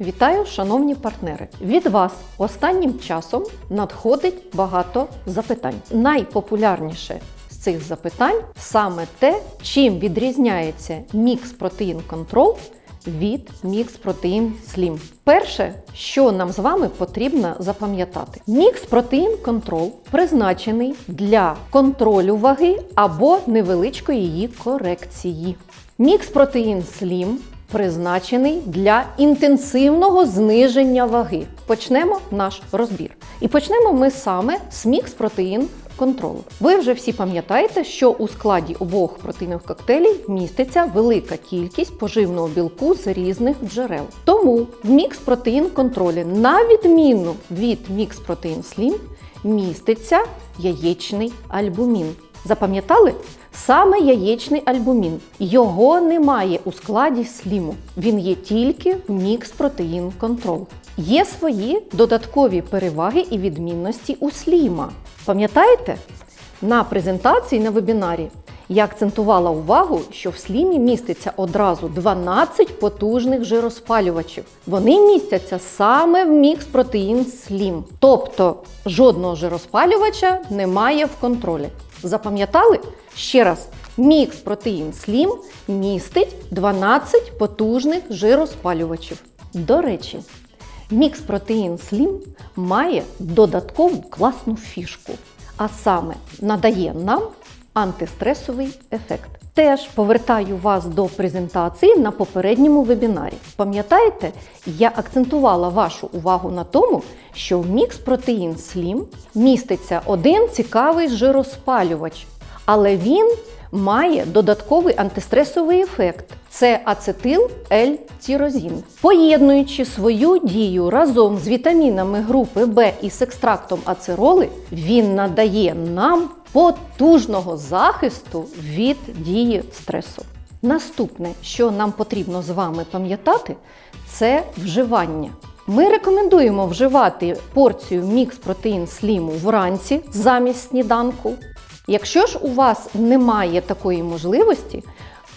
Вітаю, шановні партнери! Від вас останнім часом надходить багато запитань. Найпопулярніше з цих запитань саме те, чим відрізняється мікс протеїн контрол від мікс протеїн Slim. Перше, що нам з вами потрібно запам'ятати, мікс протеїн контрол призначений для контролю ваги або невеличкої її корекції. Мікс протеїн Slim призначений для інтенсивного зниження ваги. Почнемо наш розбір. І почнемо ми саме з мікс протеїн контролу. Ви вже всі пам'ятаєте, що у складі обох протеїнових коктейлів міститься велика кількість поживного білку з різних джерел. Тому в мікс протеїн контролі, на відміну від мікс протеїн Slim, міститься яєчний альбумін. Запам'ятали? Саме яєчний альбумін. Його немає у складі сліму. Він є тільки в мікс протеїн контрол. Є свої додаткові переваги і відмінності у сліма. Пам'ятаєте? На презентації на вебінарі я акцентувала увагу, що в слімі міститься одразу 12 потужних жироспалювачів. Вони містяться саме в мікс протеїн слім. Тобто жодного жироспалювача немає в контролі. Запам'ятали? Ще раз, мікс протеїн Slim містить 12 потужних жироспалювачів. До речі, мікс протеїн Slim має додаткову класну фішку, а саме надає нам антистресовий ефект. Теж повертаю вас до презентації на попередньому вебінарі. Пам'ятаєте, я акцентувала вашу увагу на тому, що в мікс протеїн Slim міститься один цікавий жироспалювач, але він має додатковий антистресовий ефект. Це ацетил l тірозін Поєднуючи свою дію разом з вітамінами групи В і з екстрактом ацероли, він надає нам потужного захисту від дії стресу. Наступне, що нам потрібно з вами пам'ятати, це вживання. Ми рекомендуємо вживати порцію мікс протеїн сліму вранці замість сніданку. Якщо ж у вас немає такої можливості,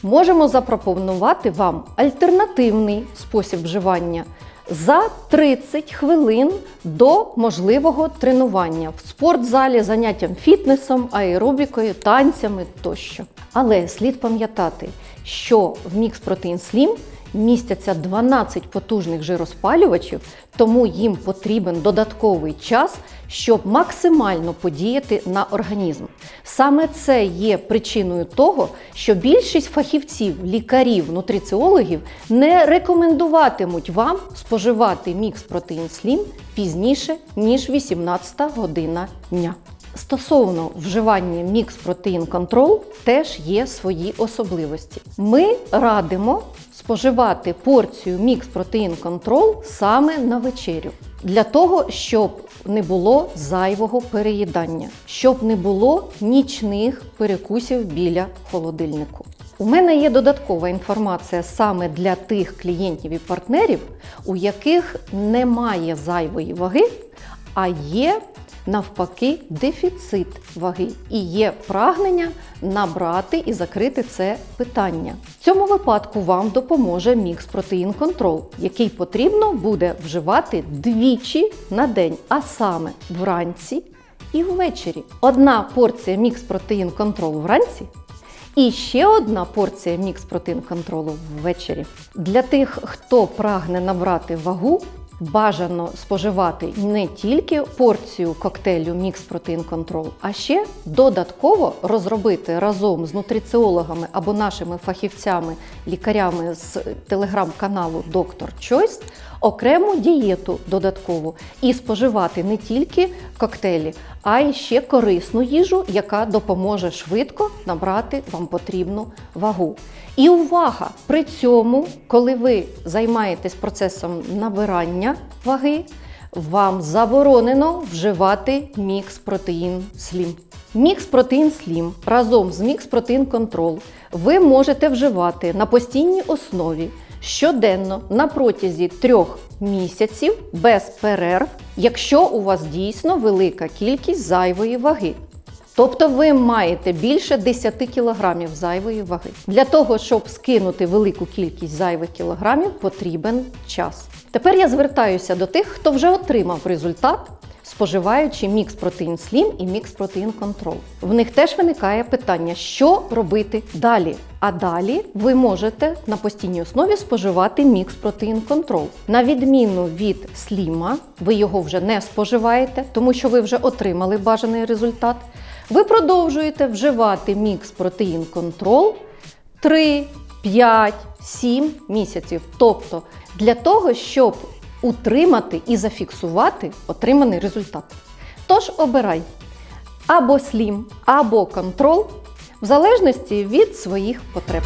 можемо запропонувати вам альтернативний спосіб вживання за 30 хвилин до можливого тренування в спортзалі, заняттям фітнесом, аеробікою, танцями тощо. Але слід пам'ятати, що в мікс протеїн Slim містяться 12 потужних жироспалювачів, тому їм потрібен додатковий час, щоб максимально подіяти на організм. Саме це є причиною того, що більшість фахівців, лікарів, нутриціологів не рекомендуватимуть вам споживати мікс протеїн Slim пізніше, ніж 18 година дня. Стосовно вживання мікс протеїн контрол теж є свої особливості. Ми радимо споживати порцію мікс протеїн контрол саме на вечерю, для того, щоб не було зайвого переїдання, щоб не було нічних перекусів біля холодильнику. У мене є додаткова інформація саме для тих клієнтів і партнерів, у яких немає зайвої ваги, а є навпаки дефіцит ваги і є прагнення набрати і закрити це питання. В цьому випадку вам допоможе мікс протеїн контрол, який потрібно буде вживати двічі на день, а саме вранці і ввечері. Одна порція мікс протеїн контрол вранці. І ще одна порція мікс протеїн контролу ввечері. Для тих, хто прагне набрати вагу, бажано споживати не тільки порцію коктейлю Мікс Протеїн Контрол, а ще додатково розробити разом з нутриціологами або нашими фахівцями, лікарями з телеграм-каналу Доктор Choice окрему дієту додаткову і споживати не тільки коктейлі, а й ще корисну їжу, яка допоможе швидко набрати вам потрібну вагу. І увага! При цьому, коли ви займаєтесь процесом набирання ваги, вам заборонено вживати мікс протеїн Slim. Мікс протеїн Slim разом з мікс протеїн контрол ви можете вживати на постійній основі щоденно на протязі трьох місяців без перерв, якщо у вас дійсно велика кількість зайвої ваги. Тобто ви маєте більше 10 кілограмів зайвої ваги. Для того, щоб скинути велику кількість зайвих кілограмів, потрібен час. Тепер я звертаюся до тих, хто вже отримав результат, споживаючи мікс протеїн Slim і мікс протеїн Control. В них теж виникає питання, що робити далі. А далі ви можете на постійній основі споживати мікс протеїн Control. На відміну від сліма, ви його вже не споживаєте, тому що ви вже отримали бажаний результат. Ви продовжуєте вживати мікс протеїн Control 3, 5, 7 місяців. Тобто для того, щоб утримати і зафіксувати отриманий результат. Тож обирай або слім, або контрол в залежності від своїх потреб.